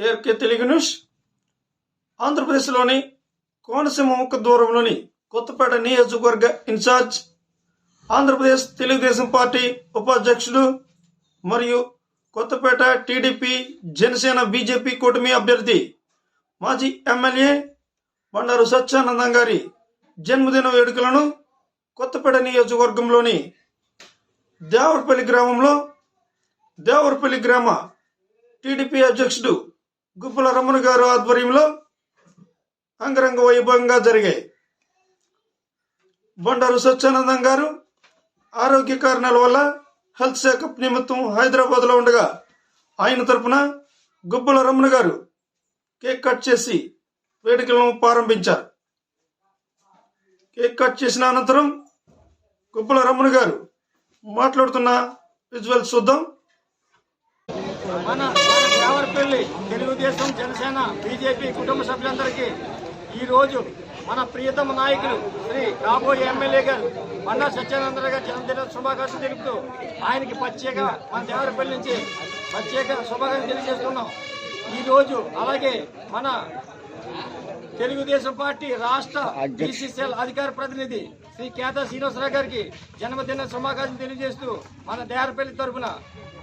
ఏర్కే Telugu news. ఆంధ్రప్రదేశ్లోని కోనసీమ ముక్క దూరంలోని కొత్తపేట నియోజకవర్గ ఇన్ఛార్జ్ ఆంధ్రప్రదేశ్ తెలుగుదేశం పార్టీ ఉపాధ్యక్షుడు మరియు కొత్తపేట టీడీపీ జనసేన బీజేపీ కూటమి అభ్యర్థి మాజీ ఎమ్మెల్యే బండారు సత్యానందం గారి జన్మదిన వేడుకలను కొత్తపేట నియోజకవర్గంలోని దేవరపల్లి గ్రామంలో దేవరపల్లి గ్రామ టీడీపీ అధ్యక్షుడు గుప్పల రమణ గారు ఆధ్వర్యంలో అంగరంగ వైభవంగా జరిగాయి. బండారు సత్యానందం గారు ఆరోగ్య కారణాల వల్ల హెల్త్ చెకప్ నిమిత్తం హైదరాబాద్లో ఉండగా ఆయన తరపున గుబ్బల రమణ గారు కేక్ కట్ చేసి వేడుకలను ప్రారంభించారు. కేక్ కట్ చేసిన అనంతరం గుబ్బల రమణ గారు మాట్లాడుతున్న విజువల్స్ చూద్దాం. తెలుగుదేశం జనసేన బీజేపీ కుటుంబ సభ్యులందరికీ ఈరోజు మన ప్రియతమ నాయకులు శ్రీ కాబోయే ఎమ్మెల్యే గారు బండా సత్యానందరావు గారి జన్మదిన శుభాకాంక్షలు తెలుపుతూ ఆయనకి ప్రత్యేక మన దేవరపల్లి నుంచి ప్రత్యేక శుభాకాంక్షలు తెలియజేస్తున్నాం. ఈరోజు అలాగే మన తెలుగుదేశం పార్టీ రాష్ట్ర బీసీసీఎల్ అధికార ప్రతినిధి శ్రీ కేతా శ్రీనివాసరావు గారికి జన్మదిన శుభాకాంక్షలు తెలియజేస్తూ మన దేవరపల్లి తరఫున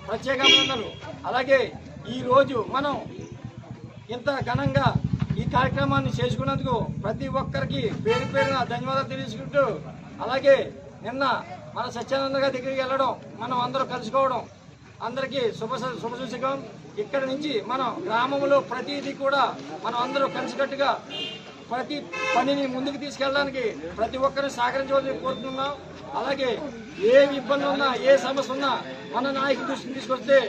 ప్రత్యేక అభినందనలు. అలాగే ఈరోజు మనం ఇంత ఘనంగా ఈ కార్యక్రమాన్ని చేసుకున్నందుకు ప్రతి ఒక్కరికి పేరు పేరున ధన్యవాదాలు తెలుసుకుంటూ అలాగే నిన్న మన సత్యానంద గారి దగ్గరికి వెళ్ళడం మనం అందరూ కలుసుకోవడం అందరికీ శుభ శుభసూచకం ఇక్కడ నుంచి మనం గ్రామంలో ప్రతిదీ కూడా మనం అందరూ కలిసికట్టుగా ప్రతి పనిని ముందుకు తీసుకెళ్ళడానికి ప్రతి ఒక్కరిని సహకరించవలసి కోరుతున్నాం అలాగే ఏ ఇబ్బంది ఉన్నా ఏ సమస్య ఉన్నా మన నాయకుడి దృష్టిని తీసుకొస్తే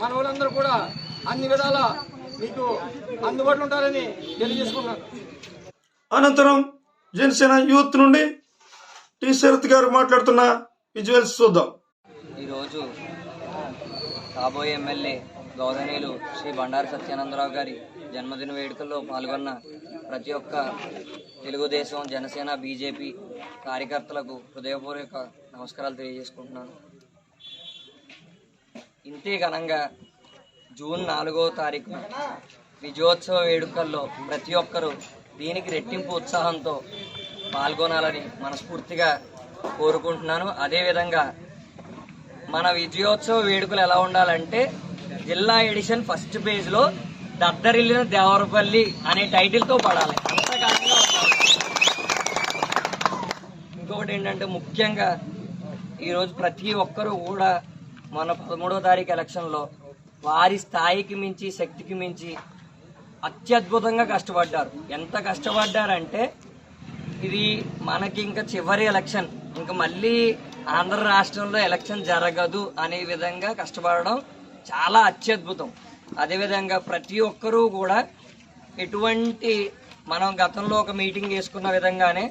మన వాళ్ళందరూ కూడా అన్ని విధాల మీకు అందుబాటులో ఉంటారని తెలియజేసుకున్నాను అనంతరం జనసేన యూత్ నుండి టి శరత్ గారు మాట్లాడుతున్న విజువల్స్ చూద్దాం. ఈరోజు కాబోయే ఎమ్మెల్యే గౌరవనీయులు శ్రీ బండారు సత్యానందరావు గారి జన్మదిన వేడుకల్లో పాల్గొన్న ప్రతి ఒక్క తెలుగుదేశం జనసేన బీజేపీ కార్యకర్తలకు హృదయపూర్వక నమస్కారాలు తెలియజేసుకుంటున్నాను. ఇంతే ఘనంగా జూన్ నాలుగో తారీఖు విజయోత్సవ వేడుకల్లో ప్రతి ఒక్కరూ దీనికి రెట్టింపు ఉత్సాహంతో పాల్గొనాలని మనస్ఫూర్తిగా కోరుకుంటున్నాను. అదేవిధంగా మన విజయోత్సవ వేడుకలు ఎలా ఉండాలంటే జిల్లా ఎడిషన్ ఫస్ట్ పేజ్లో దద్దరిల్లిన దేవరపల్లి అనే టైటిల్తో పడాలి. అంత ఇంకొకటి ఏంటంటే ముఖ్యంగా ఈరోజు ప్రతి ఒక్కరూ కూడా మన పదమూడో తారీఖు ఎలక్షన్లో వారి స్థాయికి మించి శక్తికి మించి అత్యద్భుతంగా కష్టపడ్డారు. ఎంత కష్టపడ్డారంటే ఇది మనకి ఇంకా చివరి ఎలక్షన్ ఇంకా మళ్ళీ ఆంధ్ర రాష్ట్రంలో ఎలక్షన్ జరగదు అనే విధంగా కష్టపడడం చాలా అత్యద్భుతం. అదేవిధంగా ప్రతి ఒక్కరూ కూడా ఎటువంటి మనం గతంలో ఒక మీటింగ్ చేసుకున్న విధంగానే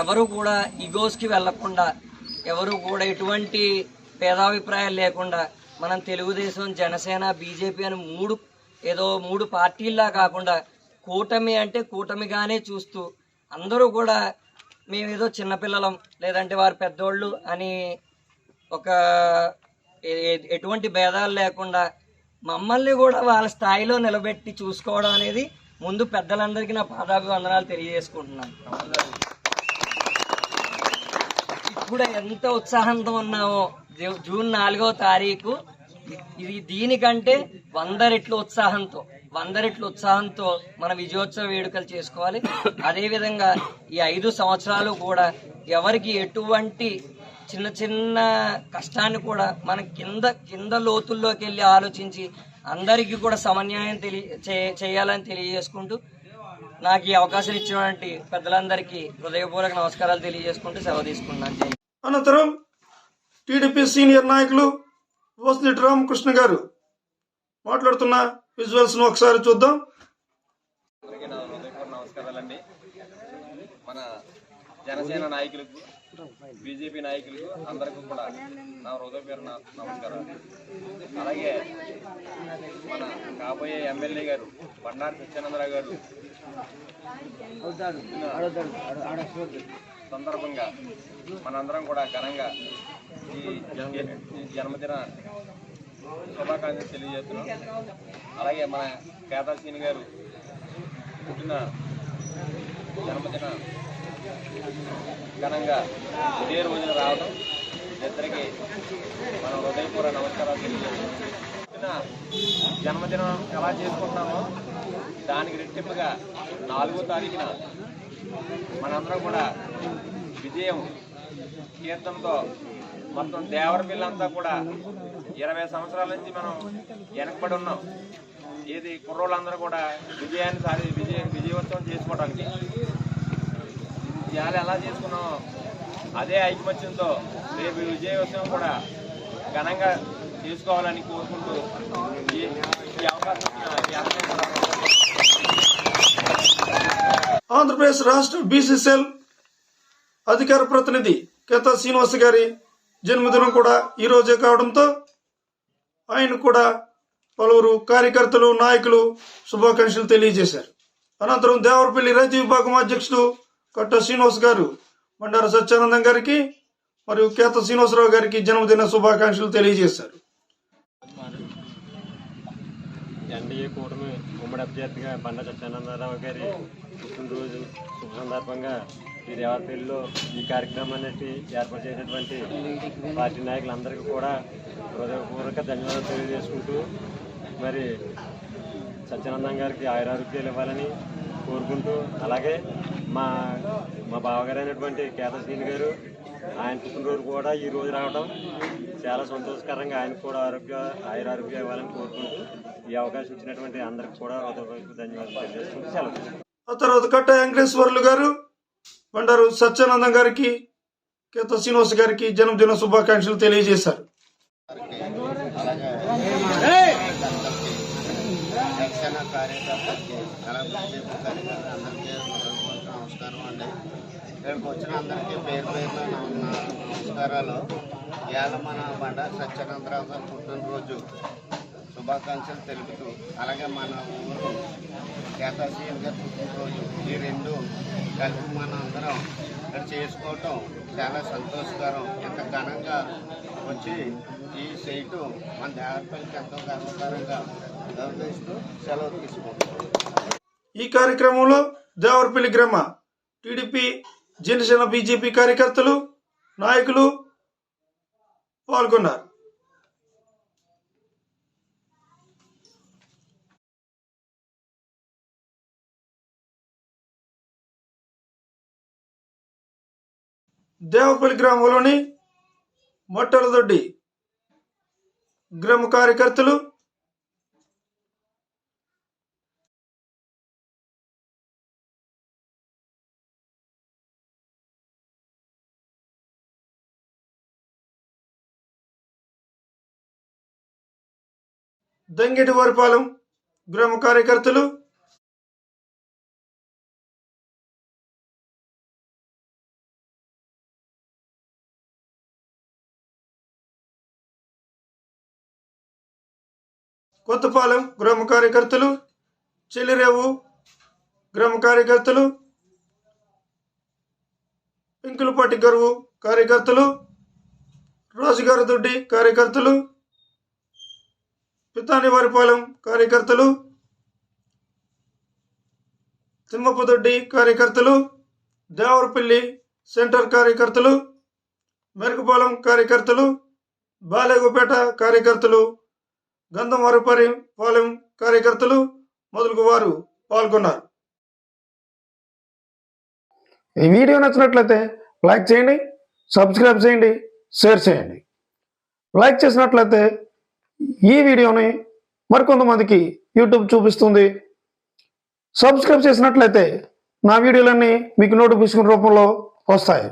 ఎవరు కూడా ఈగోస్కి వెళ్ళకుండా ఎవరు కూడా ఎటువంటి భేదాభిప్రాయాలు లేకుండా మనం తెలుగుదేశం జనసేన బీజేపీ అని మూడు ఏదో మూడు పార్టీల్లా కాకుండా కూటమి అంటే కూటమిగానే చూస్తూ అందరూ కూడా మేమేదో చిన్నపిల్లలం లేదంటే వారు పెద్దోళ్ళు అని ఒక ఎటువంటి భేదాలు లేకుండా మమ్మల్ని కూడా వాళ్ళ స్థాయిలో నిలబెట్టి చూసుకోవడం అనేది ముందు పెద్దలందరికీ నా పాదాభివందనాలు తెలియజేసుకుంటున్నాను. కూడా ఎంత ఉత్సాహంతో ఉన్నామో. జూ- జూన్ నాలుగో తారీఖు. ఇది దీనికంటే వంద రెట్ల ఉత్సాహంతో వంద రెట్ల ఉత్సాహంతో మన విజయోత్సవ వేడుకలు చేసుకోవాలి. అదేవిధంగా ఈ ఐదు సంవత్సరాలు కూడా ఎవరికి ఎటువంటి చిన్న చిన్న కష్టాన్ని కూడా మనం కింద కింద లోతుల్లోకి వెళ్ళి ఆలోచించి అందరికీ కూడా సమన్యాయం తెలియ చే- చేయాలని తెలియజేసుకుంటూ నాకు ఈ అవకాశం ఇచ్చినటువంటి పెద్దలందరికీ హృదయపూర్వక నమస్కారాలు తెలియజేసుకుంటూ సెలవు తీసుకున్నాను అనంతరం టీడీపీ సీనియర్ నాయకులు వసంతి రామకృష్ణ గారు మాట్లాడుతున్న విజువల్స్ను ఒకసారి చూద్దాం. నమస్కారాలండి. మన జనసేన నాయకులకు బీజేపీ నాయకులకు అందరికీ కూడా నా హృదయపూర్వక నమస్కారం అలాగే మన కాబోయే ఎమ్మెల్యే గారు బండారు సత్యానందరావు గారు. సందర్భంగా మనందరం కూడా ఘనంగా ఈ ఈ జన్మదిన శుభాకాంక్షలు తెలియజేస్తున్నాం. అలాగే మన కేదాసీని గారు పుట్టిన జన్మదిన ఘనంగా ఇదే రోజున రావడం ఇద్దరికి మన హృదయపూర్వ నమస్కారాలు తెలియజేస్తున్నాం. జన్మదినం ఎలా చేసుకుంటున్నామో దానికి రెట్టింపుగా నాలుగో తారీఖున మనందరం కూడా విజయం కీర్తనతో మొత్తం దేవరపిల్లంతా కూడా ఇరవై సంవత్సరాల నుంచి మనం వెనకబడి ఉన్నాం. ఏది కుర్రోళ్ళందరూ కూడా విజయాన్ని సాధి విజయం విజయోత్సవం చేసుకోవడానికి ఇవాళ ఎలా చేసుకున్నామో అదే ఐకమత్యంతో రేపు ఈ విజయోత్సవం కూడా ఘనంగా చేసుకోవాలని కోరుకుంటూ ఈ అవకాశం ఆంధ్రప్రదేశ్ రాష్ట్ర బీసీసీఎల్ అధికార ప్రతినిధి కేతా శ్రీనివాస్ గారి జన్మదినం కూడా ఈ రోజే కావడంతో ఆయన కూడా పలువురు కార్యకర్తలు నాయకులు శుభాకాంక్షలు తెలియజేశారు. అనంతరం దేవరపల్లి రైతు విభాగం అధ్యక్షుడు కట్ట శ్రీనివాస్ గారు బండారు సత్యానందం గారికి మరియు కేత శ్రీనివాసరావు గారికి జన్మదిన శుభాకాంక్షలు తెలియజేశారు. ఎన్డీఏ కూటమి ఉమ్మడి అభ్యర్థిగా బండ సత్యానందరావు గారి పుట్టినరోజు శుభ సందర్భంగా ఈ రేవాపల్లిలో ఈ కార్యక్రమాన్ని ఏర్పాటు చేసినటువంటి పార్టీ నాయకులందరికీ కూడా హృదయపూర్వక ధన్యవాదాలు తెలియజేసుకుంటూ మరి సత్యానందం గారికి ఆయురారోగ్యాలు ఇవ్వాలని కోరుకుంటూ అలాగే మా మా బావగారైనటువంటి కేతశ్రీని గారు ఆయన పుట్టినరోజు కూడా ఈ రోజు రావడం చాలా సంతోషకరంగా ఆయనకు కూడా ఆరోగ్య ఆయురారోగ్యం ఇవ్వాలని కోరుకుంటూ ఈ అవకాశం ఇచ్చినటువంటి అందరికి కూడా హృదయపూర్వక ధన్యవాదాలు తెలియజేసుకుంటూ సెలవు. ఆ తర్వాత కట్ట వెంకటేశ్వర్లు గారు బండారు సత్యానందం గారికి కేత శ్రీనివాస్ గారికి జన్మదిన శుభాకాంక్షలు తెలియజేశారు రక్షణ కార్యకర్తలకి అందరికీ నమస్కారం అండి ఇక్కడికి వచ్చిన అందరికీ పేరు పేరున నా- నమస్కారాలు ఇవాళ మన బండ సత్యానందరావు గారు పుట్టినరోజు శుభాకాంక్షలు తెలుపుతూ అలాగే మన ఊరు కేతాసీఎం గారు పుట్టినరోజు ఈ రెండు కలిపి మన అందరం ఇక్కడ చేసుకోవటం చాలా సంతోషకరం. ఎంత ఘనంగా వచ్చి ఈ సైటు మన దేవతలకు ఎంతో గర్వకరంగా గౌరవిస్తూ సెలవు తీసుకుంటాం ఈ కార్యక్రమంలో దేవరపల్లి గ్రామ టీడీపీ జనసేన బీజేపీ కార్యకర్తలు నాయకులు పాల్గొన్నారు. దేవపల్లి గ్రామంలోని మొట్టలదొడ్డి గ్రామ కార్యకర్తలు దంగెటి వారిపాలెం గ్రామ కార్యకర్తలు కొత్తపాలెం గ్రామ కార్యకర్తలు చెల్లిరేవు గ్రామ కార్యకర్తలు పింకులపాటి గరువు కార్యకర్తలు రాజుగారి దొడ్డి కార్యకర్తలు పితానివారిపాలెం కార్యకర్తలు తిమ్మపదొడ్డి కార్యకర్తలు దేవరపల్లి సెంటర్ కార్యకర్తలు మెరుగుపాలెం కార్యకర్తలు బాలేగుపేట కార్యకర్తలు గంధమారుపరి పాలెం కార్యకర్తలు మొదలుగు వారు పాల్గొన్నారు. ఈ వీడియో నచ్చినట్లయితే లైక్ చేయండి సబ్స్క్రైబ్ చేయండి షేర్ చేయండి. లైక్ చేసినట్లయితే ఈ వీడియోని మరికొంతమందికి యూట్యూబ్ చూపిస్తుంది. సబ్స్క్రైబ్ చేసినట్లయితే నా వీడియోలన్నీ మీకు నోటిఫికేషన్ రూపంలో వస్తాయి.